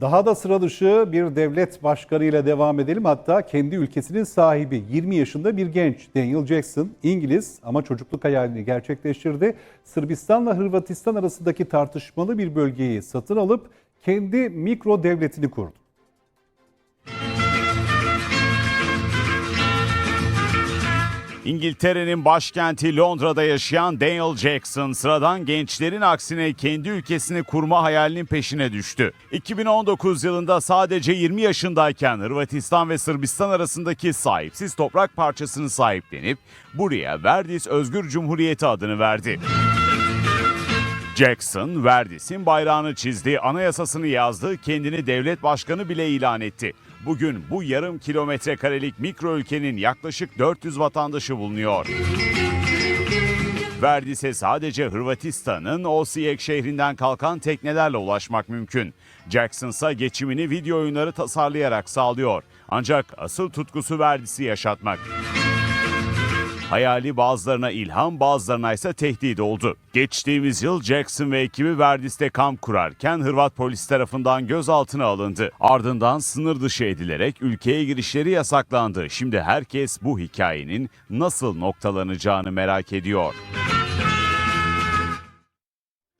Daha da sıra dışı bir devlet başkanıyla devam edelim. Hatta kendi ülkesinin sahibi 20 yaşında bir genç Daniel Jackson İngiliz ama çocukluk hayalini gerçekleştirdi. Sırbistan'la Hırvatistan arasındaki tartışmalı bir bölgeyi satın alıp kendi mikro devletini kurdu. İngiltere'nin başkenti Londra'da yaşayan Daniel Jackson sıradan gençlerin aksine kendi ülkesini kurma hayalinin peşine düştü. 2019 yılında sadece 20 yaşındayken Hırvatistan ve Sırbistan arasındaki sahipsiz toprak parçasını sahiplenip buraya Verdis Özgür Cumhuriyeti adını verdi. Jackson, Verdis'in bayrağını çizdi, anayasasını yazdı, kendini devlet başkanı bile ilan etti. Bugün bu yarım kilometre karelik mikro ülkenin yaklaşık 400 vatandaşı bulunuyor. Verdis'e sadece Hırvatistan'ın Osijek şehrinden kalkan teknelerle ulaşmak mümkün. Jackson ise geçimini video oyunları tasarlayarak sağlıyor. Ancak asıl tutkusu Verdis'i yaşatmak. Hayali bazılarına ilham bazılarına ise tehdit oldu. Geçtiğimiz yıl Jackson ve ekibi Verdis'te kamp kurarken Hırvat polis tarafından gözaltına alındı. Ardından sınır dışı edilerek ülkeye girişleri yasaklandı. Şimdi herkes bu hikayenin nasıl noktalanacağını merak ediyor.